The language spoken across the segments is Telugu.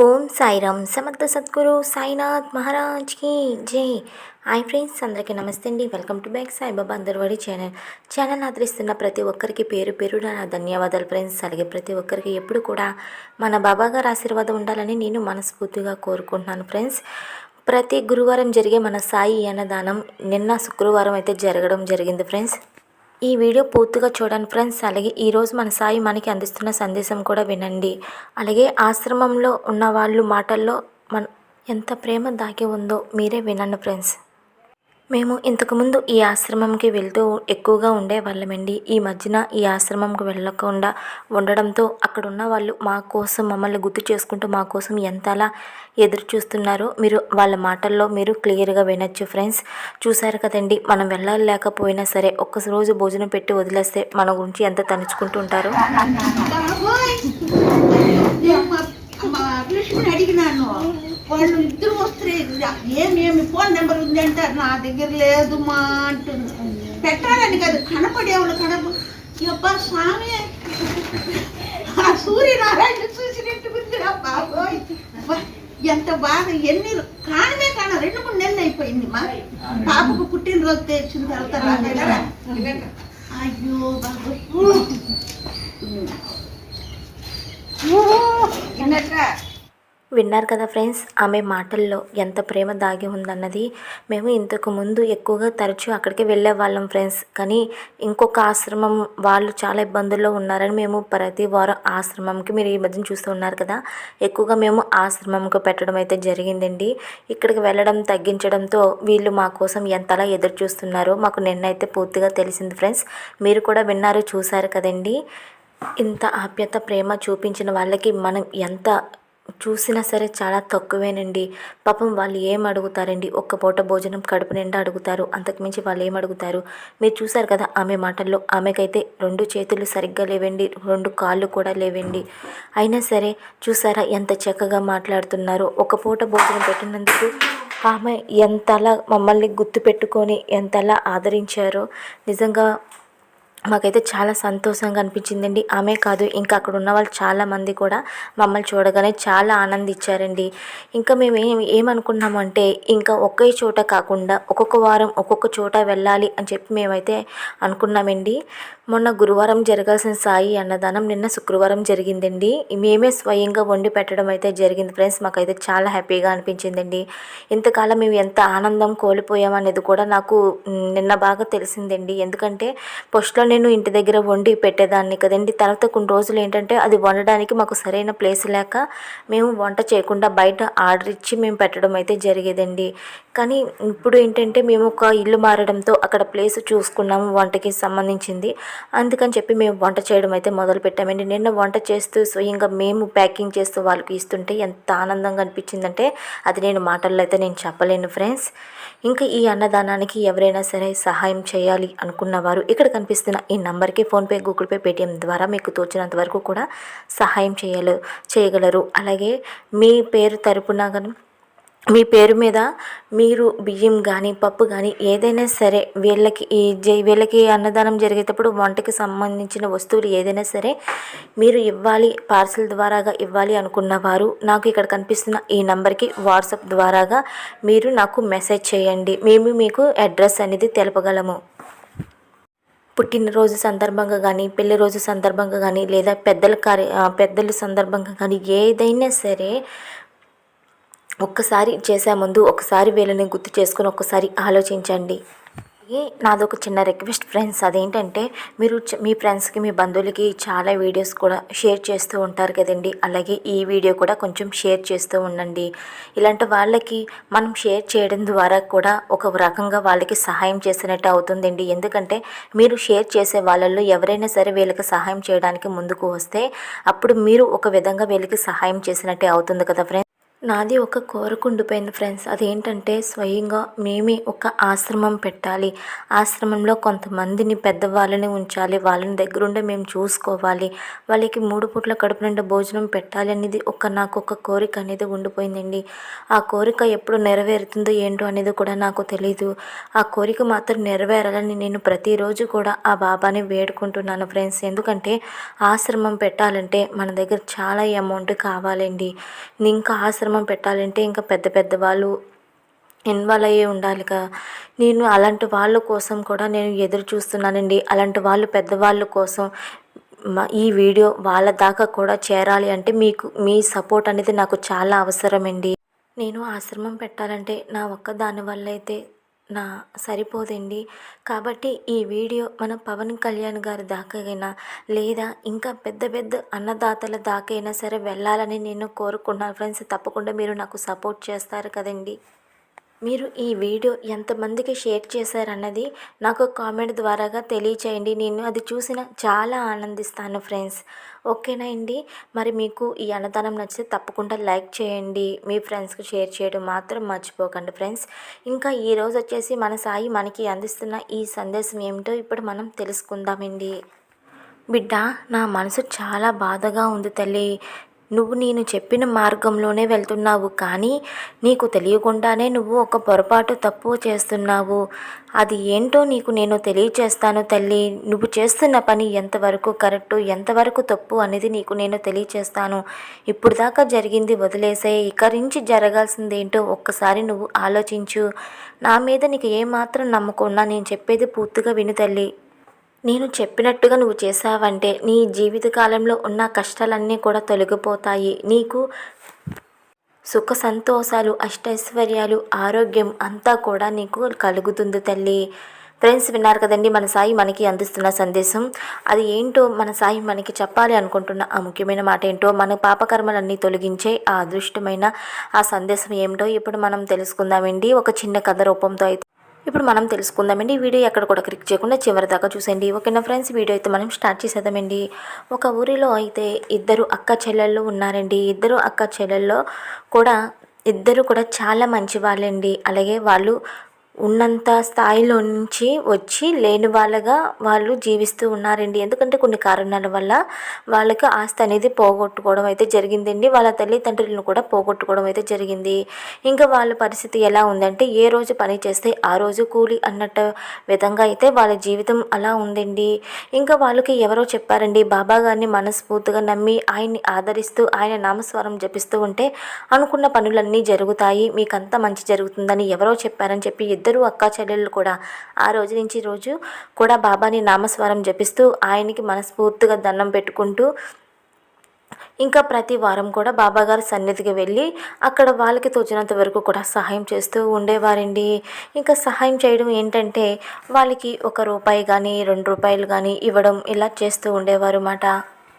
ఓం సాయిరామ్ సమర్థ సద్గురు సాయినాథ్ మహారాజ్కి జై. హాయ్ ఫ్రెండ్స్ అందరికీ నమస్తే అండి. వెల్కమ్ టు బ్యాక్ సాయిబాబా అందరివాడి ఛానల్. ఛానల్ ఆదరిస్తున్న ప్రతి ఒక్కరికి పేరు పేరు నా ధన్యవాదాలు ఫ్రెండ్స్. అలాగే ప్రతి ఒక్కరికి ఎప్పుడు కూడా మన బాబాగారు ఆశీర్వాదం ఉండాలని నేను మనస్ఫూర్తిగా కోరుకుంటున్నాను ఫ్రెండ్స్. ప్రతి గురువారం జరిగే మన సాయి అన్నదానం నిన్న శుక్రవారం అయితే జరగడం జరిగింది ఫ్రెండ్స్. ఈ వీడియో పూర్తిగా చూడండి ఫ్రెండ్స్. అలాగే ఈరోజు మన సాయి మనకి అందిస్తున్న సందేశం కూడా వినండి. అలాగే ఆశ్రమంలో ఉన్న వాళ్ళు మాటల్లో మన ఎంత ప్రేమ దాగి ఉందో మీరే వినండి ఫ్రెండ్స్. మేము ఇంతకుముందు ఈ ఆశ్రమంకి వెళ్తూ ఎక్కువగా ఉండేవాళ్ళమండి. ఈ మధ్యన ఈ ఆశ్రమంకి వెళ్ళకుండా ఉండడంతో అక్కడ ఉన్న వాళ్ళు మా కోసం మమ్మల్ని గుర్తు చేసుకుంటూ మా కోసం ఎంతలా ఎదురు చూస్తున్నారో మీరు వాళ్ళ మాటల్లో మీరు క్లియర్గా వినొచ్చు ఫ్రెండ్స్. చూసారు కదండి మనం వెళ్ళలేకపోయినా సరే ఒక్క రోజు భోజనం పెట్టి వదిలేస్తే మన గురించి ఎంత తలుచుకుంటూ ఉంటారో? బాబోయ్! కృష్ణుని అడిగినాను. వాళ్ళు ఇద్దరు వస్తే ఏమేమి ఫోన్ నెంబర్ ఉంది అంటే నా దగ్గర లేదు మా అంటుంది. పెట్టాలని కాదు కనపడేవాళ్ళు కనప అబ్బా స్వామి ఆ సూర్యనారాయణ చూసినట్టు ఉంది బాబోయ్. ఎంత బాగా ఎన్ని కానమే కాన రెండు మూడు నెలలు అయిపోయింది మా పాపకు పుట్టినరోజు తెచ్చిన తర్వాత రాగలరా? అయ్యో బాబు విన్నారు కదా ఫ్రెండ్స్ ఆమె మాటల్లో ఎంత ప్రేమ దాగి ఉందన్నది మేము ఇంతకు ముందు ఎక్కువగా తరచూ అక్కడికి వెళ్ళే వాళ్ళం ఫ్రెండ్స్. కానీ ఇంకొక ఆశ్రమం వాళ్ళు చాలా ఇబ్బందుల్లో ఉన్నారని మేము ప్రతి వారం ఆశ్రమంకి మీరు ఈ మధ్యన చూస్తూ ఉన్నారు కదా. ఎక్కువగా మేము ఆశ్రమంకు పెట్టడం అయితే జరిగిందండి. ఇక్కడికి వెళ్ళడం తగ్గించడంతో వీళ్ళు మా కోసం ఎంతలా ఎదురు చూస్తున్నారో మాకు నిన్నైతే పూర్తిగా తెలిసింది ఫ్రెండ్స్. మీరు కూడా విన్నారు చూశారు కదండి. ఇంత ఆప్యత ప్రేమ చూపించిన వాళ్ళకి మనం ఎంత చూసినా సరే చాలా తక్కువేనండి. పాపం వాళ్ళు ఏం అడుగుతారండి? ఒక్క పూట భోజనం కడుపు నిండా అడుగుతారు. అంతకుమించి వాళ్ళు ఏం అడుగుతారు? మీరు చూసారు కదా ఆమె మాటల్లో ఆమెకైతే రెండు చేతులు సరిగ్గా లేవండి రెండు కాళ్ళు కూడా లేవండి. అయినా సరే చూసారా ఎంత చక్కగా మాట్లాడుతున్నారో? ఒక పూట భోజనం పెట్టినందుకు ఆమె ఎంతలా మమ్మల్ని గుర్తుపెట్టుకొని ఎంతలా ఆదరించారో? నిజంగా మాకైతే చాలా సంతోషంగా అనిపించిందండి. ఆమె కాదు ఇంకా అక్కడ ఉన్న వాళ్ళు చాలామంది కూడా మమ్మల్ని చూడగానే చాలా ఆనందించారండి. ఇంకా మేము ఏం ఏమనుకున్నామంటే ఇంకా ఒకే చోట కాకుండా ఒక్కొక్క వారం ఒక్కొక్క చోట వెళ్ళాలి అని చెప్పి మేమైతే అనుకున్నామండి. మొన్న గురువారం జరగాల్సిన సాయి అన్నదానం నిన్న శుక్రవారం జరిగిందండి. మేమే స్వయంగా వండి పెట్టడం అయితే జరిగింది ఫ్రెండ్స్. మాకైతే చాలా హ్యాపీగా అనిపించిందండి. ఇంతకాలం మేము ఎంత ఆనందం కోల్పోయామనేది కూడా నాకు నిన్న బాగా తెలిసిందండి. ఎందుకంటే ఫస్ట్లో నేను ఇంటి దగ్గర వండి పెట్టేదాన్ని కదండి. తర్వాత కొన్ని రోజులు ఏంటంటే అది వండడానికి మాకు సరైన ప్లేస్ లేక మేము వంట చేయకుండా బయట ఆర్డర్ ఇచ్చి మేము పెట్టడం అయితే జరిగేదండి. కానీ ఇప్పుడు ఏంటంటే మేము ఒక ఇల్లు మారడంతో అక్కడ ప్లేస్ చూసుకున్నాము వంటకి సంబంధించింది. అందుకని చెప్పి మేము వంట చేయడం అయితే మొదలు పెట్టామండి. నిన్న వంట చేస్తూ స్వయంగా మేము ప్యాకింగ్ చేస్తూ వాళ్ళకి ఇస్తుంటే ఎంత ఆనందంగా అనిపించిందంటే అది నేను మాటల్లో అయితే నేను చెప్పలేను ఫ్రెండ్స్. ఇంకా ఈ అన్నదానానికి ఎవరైనా సరే సహాయం చేయాలి అనుకున్న వారు ఇక్కడ కనిపిస్తున్న ఈ నంబర్కి ఫోన్పే గూగుల్ పే పేటిఎం ద్వారా మీకు తోచినంత వరకు కూడా సహాయం చేయాలి చేయగలరు. అలాగే మీ పేరు తరపున కానీ మీ పేరు మీద మీరు బియ్యం కానీ పప్పు కానీ ఏదైనా సరే వీళ్ళకి ఈ వీళ్ళకి అన్నదానం జరిగేటప్పుడు వంటకి సంబంధించిన వస్తువులు ఏదైనా సరే మీరు ఇవ్వాలి పార్సల్ ద్వారాగా ఇవ్వాలి అనుకున్న వారు నాకు ఇక్కడ కనిపిస్తున్న ఈ నంబర్కి వాట్సాప్ ద్వారాగా మీరు నాకు మెసేజ్ చేయండి. మేము మీకు అడ్రస్ అనేది తెలపగలము. పుట్టినరోజు సందర్భంగా కానీ పెళ్ళి రోజు సందర్భంగా కానీ లేదా పెద్దల కార్య పెద్దల సందర్భంగా కానీ ఏదైనా సరే ఒక్కసారి చేసే ముందు ఒకసారి వీళ్ళని గుర్తు చేసుకొని ఒక్కసారి ఆలోచించండి. అలాగే నాదొక చిన్న రిక్వెస్ట్ ఫ్రెండ్స్ అదేంటంటే మీరు మీ ఫ్రెండ్స్కి మీ బంధువులకి చాలా వీడియోస్ కూడా షేర్ చేస్తూ ఉంటారు కదండి. అలాగే ఈ వీడియో కూడా కొంచెం షేర్ చేస్తూ ఉండండి. ఇలాంటి వాళ్ళకి మనం షేర్ చేయడం ద్వారా కూడా ఒక రకంగా వాళ్ళకి సహాయం చేసినట్టు అవుతుందండి. ఎందుకంటే మీరు షేర్ చేసే వాళ్ళల్లో ఎవరైనా సరే వీళ్ళకి సహాయం చేయడానికి ముందుకు వస్తే అప్పుడు మీరు ఒక విధంగా వీళ్ళకి సహాయం చేసినట్టే అవుతుంది కదా ఫ్రెండ్స్. నాది ఒక కోరిక ఉండిపోయింది ఫ్రెండ్స్. అదేంటంటే స్వయంగా మేమే ఒక ఆశ్రమం పెట్టాలి. ఆశ్రమంలో కొంతమందిని పెద్దవాళ్ళని ఉంచాలి. వాళ్ళని దగ్గరుండే మేము చూసుకోవాలి. వాళ్ళకి మూడు పూట్ల కడుపు నిండా భోజనం పెట్టాలి అనేది ఒక నాకు ఒక కోరిక అనేది ఉండిపోయిందండి. ఆ కోరిక ఎప్పుడు నెరవేరుతుందో ఏంటో అనేది కూడా నాకు తెలీదు. ఆ కోరిక మాత్రం నెరవేరాలని నేను ప్రతిరోజు కూడా ఆ బాబాని వేడుకుంటున్నాను ఫ్రెండ్స్. ఎందుకంటే ఆశ్రమం పెట్టాలంటే మన దగ్గర చాలా అమౌంట్ కావాలండి. ఇంకా ఆశ్రమం పెట్టాలంటే ఇంకా పెద్ద పెద్ద వాళ్ళు ఇన్వాల్వ్ అయ్యి ఉండాలిగా. నేను అలాంటి వాళ్ళ కోసం కూడా నేను ఎదురు చూస్తున్నానండి. అలాంటి వాళ్ళు పెద్దవాళ్ళ కోసం ఈ వీడియో వాళ్ళ దాకా కూడా చేరాలి అంటే మీకు మీ సపోర్ట్ అనేది నాకు చాలా అవసరమండి. నేను ఆశ్రమం పెట్టాలంటే నా ఒక్క దాని వల్ల అయితే నా సరిపోదండి. కాబట్టి ఈ వీడియో మన పవన్ కళ్యాణ్ గారి దాకైనా లేదా ఇంకా పెద్ద పెద్ద అన్నదాతల దాకైనా సరే వెళ్ళాలని నేను కోరుకున్నాను. ఫ్రెండ్స్ తప్పకుండా మీరు నాకు సపోర్ట్ చేస్తారు కదండి. మీరు ఈ వీడియో ఎంతమందికి షేర్ చేశారన్నది నాకు కామెంట్ ద్వారాగా తెలియచేయండి. నేను అది చూసిన చాలా ఆనందిస్తాను ఫ్రెండ్స్. ఓకేనా అండి? మరి మీకు ఈ అన్నదానం నచ్చితే తప్పకుండా లైక్ చేయండి. మీ ఫ్రెండ్స్కి షేర్ చేయడం మాత్రం మర్చిపోకండి ఫ్రెండ్స్. ఇంకా ఈరోజు వచ్చేసి మన సాయి మనకి అందిస్తున్న ఈ సందేశం ఏమిటో ఇప్పుడు మనం తెలుసుకుందామండి. బిడ్డ నా మనసు చాలా బాధగా ఉంది తల్లి. నువ్వు నేను చెప్పిన మార్గంలోనే వెళ్తున్నావు కానీ నీకు తెలియకుండానే నువ్వు ఒక పొరపాటు తప్పు చేస్తున్నావు. అది ఏంటో నీకు నేను తెలియచేస్తాను తల్లి. నువ్వు చేస్తున్న పని ఎంతవరకు కరెక్టు ఎంతవరకు తప్పు అనేది నీకు నేను తెలియచేస్తాను. ఇప్పుడు దాకా జరిగింది వదిలేసే ఇక నుంచి జరగాల్సింది ఏంటో ఒక్కసారి నువ్వు ఆలోచించు. నా మీద నీకు ఏమాత్రం నమ్మకం నేను చెప్పేది పూర్తిగా విను తల్లి. నేను చెప్పినట్టుగా నువ్వు చేసావంటే నీ జీవితకాలంలో ఉన్న కష్టాలన్నీ కూడా తొలగిపోతాయి. నీకు సుఖ సంతోషాలు అష్టైశ్వర్యాలు ఆరోగ్యం అంతా కూడా నీకు కలుగుతుంది తల్లి. ఫ్రెండ్స్ విన్నారు కదండి మన సాయి మనకి అందిస్తున్న సందేశం. అది ఏంటో మన సాయి మనకి చెప్పాలి అనుకుంటున్న ఆ ముఖ్యమైన మాట ఏంటో మన పాపకర్మలన్నీ తొలగించే ఆ అదృష్టమైన ఆ సందేశం ఏమిటో ఇప్పుడు మనం తెలుసుకుందామండి. ఒక చిన్న కథ రూపంతో అయితే ఇప్పుడు మనం తెలుసుకుందామండి. ఈ వీడియో ఎక్కడ కూడా క్లిక్ చేయకుండా చివరి దాకా చూసండి ఓకేనా ఫ్రెండ్స్? వీడియో అయితే మనం స్టార్ట్ చేసేద్దామండి. ఒక ఊరిలో అయితే ఇద్దరు అక్క చెల్లెళ్ళు ఉన్నారండి. ఇద్దరు అక్క చెల్లెల్లో కూడా ఇద్దరు కూడా చాలా మంచి వాళ్ళండి అలాగే వాళ్ళు ఉన్నంత స్థాయిలో నుంచి వచ్చి లేని వాళ్ళగా వాళ్ళు జీవిస్తూ ఉన్నారండి. ఎందుకంటే కొన్ని కారణాల వల్ల వాళ్ళకి ఆస్తి అనేది పోగొట్టుకోవడం అయితే జరిగిందండి. వాళ్ళ తల్లిదండ్రులను కూడా పోగొట్టుకోవడం అయితే జరిగింది. ఇంకా వాళ్ళ పరిస్థితి ఎలా ఉందంటే ఏ రోజు పని చేస్తే ఆ రోజు కూలి అన్నట్టు విధంగా అయితే వాళ్ళ జీవితం అలా ఉందండి. ఇంకా వాళ్ళకి ఎవరో చెప్పారండి బాబా గారిని మనస్ఫూర్తిగా నమ్మి ఆయన్ని ఆదరిస్తూ ఆయన నామస్వరం జపిస్తూ ఉంటే అనుకున్న పనులన్నీ జరుగుతాయి. మీకంతా మంచి జరుగుతుందని ఎవరో చెప్పారని చెప్పి ఇద్దరు అక్కా చెల్లెళ్ళు కూడా. ఆ రోజు నుంచి రోజు కూడా బాబాని నామస్వరం జపిస్తూ ఆయనకి మనస్ఫూర్తిగా దండం పెట్టుకుంటూ ఇంకా ప్రతి వారం కూడా బాబాగారి సన్నిధికి వెళ్ళి అక్కడ వాళ్ళకి తోచినంత వరకు కూడా సహాయం చేస్తూ ఉండేవారండి. ఇంకా సహాయం చేయడం ఏంటంటే వాళ్ళకి ఒక రూపాయి కానీ రెండు రూపాయలు కానీ ఇవ్వడం ఇలా చేస్తూ ఉండేవారు అన్నమాట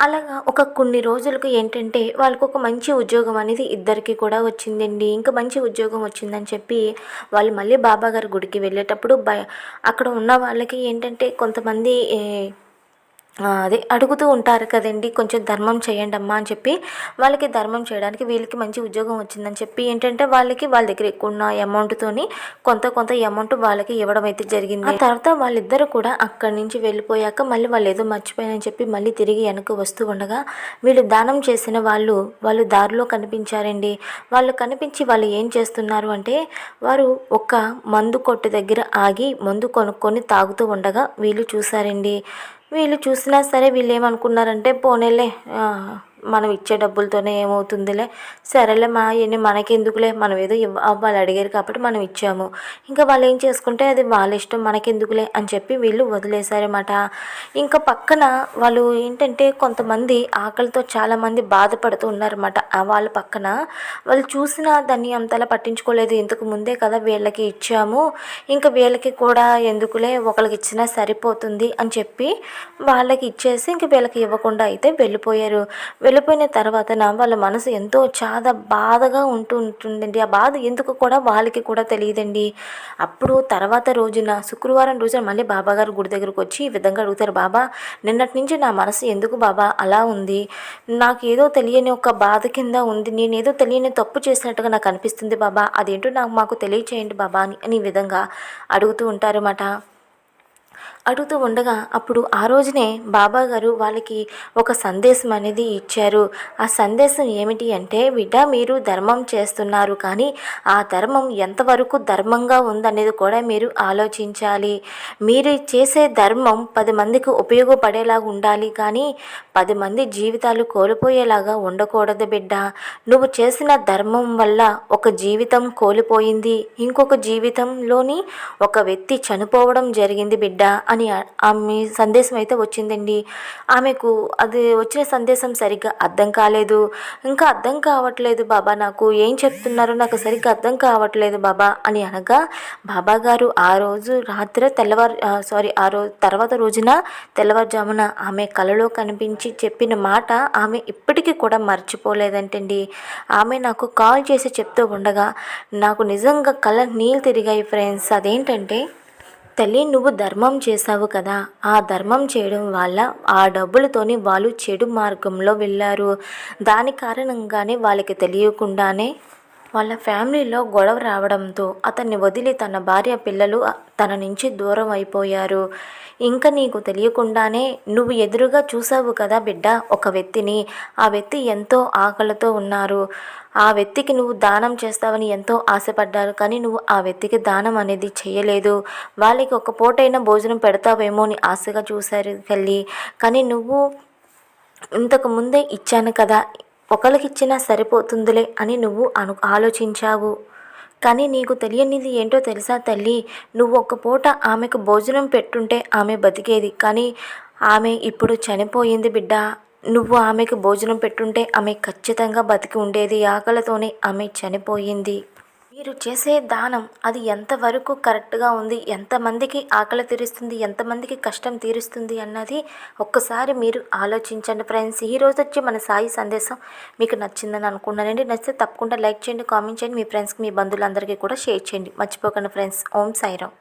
అలాగా ఒక కొన్ని రోజులకు ఏంటంటే వాళ్ళకు ఒక మంచి ఉద్యోగం అనేది ఇద్దరికి కూడా వచ్చిందండి. ఇంకా మంచి ఉద్యోగం వచ్చిందని చెప్పి వాళ్ళు మళ్ళీ బాబాగారి గుడికి వెళ్ళేటప్పుడు భయ అక్కడ ఉన్న వాళ్ళకి ఏంటంటే కొంతమంది అదే అడుగుతూ ఉంటారు కదండి కొంచెం ధర్మం చేయండి అమ్మా అని చెప్పి. వాళ్ళకి ధర్మం చేయడానికి వీళ్ళకి మంచి ఉద్యోగం వచ్చిందని చెప్పి. ఏంటంటే వాళ్ళకి వాళ్ళ దగ్గర ఎక్కువ ఉన్న అమౌంట్తోని కొంత కొంత అమౌంట్ వాళ్ళకి ఇవ్వడం అయితే జరిగింది. ఆ తర్వాత వాళ్ళిద్దరు కూడా అక్కడి నుంచి వెళ్ళిపోయాక మళ్ళీ వాళ్ళు ఏదో మర్చిపోయానని చెప్పి మళ్ళీ తిరిగి వెనక్కి వస్తూ ఉండగా వీళ్ళు దానం చేసిన వాళ్ళు వాళ్ళు దారిలో కనిపించారండి. వాళ్ళు కనిపించి వాళ్ళు ఏం చేస్తున్నారు అంటే వారు ఒక మందు కొట్టు దగ్గర ఆగి మందు కొనుక్కొని తాగుతూ ఉండగా వీళ్ళు చూసారండి వీళ్ళు చూసినా సరే వీళ్ళు ఏమనుకున్నారంటే పోనీలే మనం ఇచ్చే డబ్బులతోనే ఏమవుతుందిలే? సరేలే మా ఇవన్నీ మనకెందుకులే? మనం ఏదో ఇవ్వ వాళ్ళు అడిగారు కాబట్టి మనం ఇచ్చాము. ఇంకా వాళ్ళు ఏం చేసుకుంటే అది వాళ్ళ ఇష్టం మనకెందుకులే అని చెప్పి వీళ్ళు వదిలేశారన్నమాట. ఇంకా పక్కన వాళ్ళు ఏంటంటే కొంతమంది ఆకలితో చాలామంది బాధపడుతూ ఉన్నారన్నమాట. ఆ వాళ్ళ పక్కన వాళ్ళు చూసిన దాన్ని అంతలా పట్టించుకోలేదు. ఇంతకు ముందే కదా వీళ్ళకి ఇచ్చాము. ఇంకా వీళ్ళకి కూడా ఎందుకులే? ఒకరికి ఇచ్చినా సరిపోతుంది అని చెప్పి వాళ్ళకి ఇచ్చేసి ఇంక వీళ్ళకి ఇవ్వకుండా అయితే వెళ్ళిపోయారు. వెళ్ళిపోయిన తర్వాత నా వాళ్ళ మనసు ఎంతో చాలా బాధగా ఉంటూ ఉంటుందండి. ఆ బాధ ఎందుకు కూడా వాళ్ళకి కూడా తెలియదండి. అప్పుడు తర్వాత రోజున శుక్రవారం రోజున మళ్ళీ బాబాగారు గుడి దగ్గరకు వచ్చి ఈ విధంగా అడుగుతారు బాబా నిన్నటి నుంచి నా మనసు ఎందుకు బాబా అలా ఉంది? నాకు ఏదో తెలియని ఒక బాధ కింద ఉంది. నేను ఏదో తెలియని తప్పు చేసినట్టుగా నాకు అనిపిస్తుంది బాబా. అదేంటో నాకు మాకు తెలియచేయండి బాబా అని అని ఈ విధంగా అడుగుతూ ఉంటారన్నమాట అడుగుతూ ఉండగా అప్పుడు ఆ రోజునే బాబా గారు వాళ్ళకి ఒక సందేశం అనేది ఇచ్చారు. ఆ సందేశం ఏమిటి అంటే బిడ్డ మీరు ధర్మం చేస్తున్నారు కానీ ఆ ధర్మం ఎంతవరకు ధర్మంగా ఉందనేది కూడా మీరు ఆలోచించాలి. మీరు చేసే ధర్మం పది మందికి ఉపయోగపడేలాగా ఉండాలి కానీ పది మంది జీవితాలు కోల్పోయేలాగా ఉండకూడదు బిడ్డ. నువ్వు చేసిన ధర్మం వల్ల ఒక జీవితం కోల్పోయింది. ఇంకొక జీవితంలోని ఒక వ్యక్తి చనిపోవడం జరిగింది బిడ్డ. అని ఆ- ఆమె సందేశం అయితే వచ్చిందండి. ఆమెకు అది వచ్చిన సందేశం సరిగ్గా అర్థం కాలేదు. ఇంకా అర్థం కావట్లేదు బాబా నాకు. ఏం చెప్తున్నారో? నాకు సరిగ్గా అర్థం కావట్లేదు బాబా అని అనగా బాబా గారు ఆ రోజు రాత్రి తెల్లవారు సారీ ఆ రోజు తర్వాత రోజున తెల్లవారుజామున ఆమె కలలో కనిపించి చెప్పిన మాట ఆమె ఇప్పటికీ కూడా మర్చిపోలేదంటండి. ఆమె నాకు కాల్ చేసి చెప్తూ ఉండగా నాకు నిజంగా కళ్ళ నీళ్ళు తిరిగాయి ఫ్రెండ్స్ అదేంటంటే తల్లి నువ్వు ధర్మం చేశావు కదా. ఆ ధర్మం చేయడం వల్ల ఆ డబ్బులతోని వాళ్ళు చెడు మార్గంలో వెళ్ళారు. దాని కారణంగానే వాళ్ళకి తెలియకుండానే వాళ్ళ ఫ్యామిలీలో గొడవ రావడంతో అతన్ని వదిలి తన భార్య పిల్లలు తన నుంచి దూరం అయిపోయారు. ఇంకా నీకు తెలియకుండానే నువ్వు ఎదురుగా చూసావు కదా బిడ్డ ఒక వ్యక్తిని. ఆ వ్యక్తి ఎంతో ఆకలితో ఉన్నారు. ఆ వ్యక్తికి నువ్వు దానం చేస్తావని ఎంతో ఆశపడ్డారు కానీ నువ్వు ఆ వ్యక్తికి దానం అనేది చేయలేదు. వాళ్ళకి ఒక పూటైనా భోజనం పెడతావేమో అని ఆశగా చూశారు తల్లి. కానీ నువ్వు ఇంతకు ముందే ఇచ్చాను కదా ఒకరికిచ్చినా సరిపోతుందిలే అని నువ్వు అను ఆలోచించావు. కానీ నీకు తెలియనిది ఏంటో తెలుసా తల్లి? నువ్వు ఒక పూట ఆమెకు భోజనం పెట్టుంటే ఆమె బతికేది. కానీ ఆమె ఇప్పుడు చనిపోయింది బిడ్డ. నువ్వు ఆమెకు భోజనం పెట్టుంటే ఆమె ఖచ్చితంగా బతికి ఉండేది. ఆకలితోనే ఆమె చనిపోయింది. మీరు చేసే దానం అది ఎంతవరకు కరెక్ట్గా ఉంది? ఎంతమందికి ఆకలి తీరుస్తుంది? ఎంతమందికి కష్టం తీరుస్తుంది అన్నది ఒక్కసారి మీరు ఆలోచించండి ఫ్రెండ్స్. ఈ రోజు వచ్చి మన సాయి సందేశం మీకు నచ్చిందని అనుకున్నానండి నచ్చితే తప్పకుండా లైక్ చేయండి కామెంట్ చేయండి. మీ ఫ్రెండ్స్కి మీ బంధువులందరికీ కూడా షేర్ చేయండి. మర్చిపోకండి ఫ్రెండ్స్. ఓం సాయిరామ్.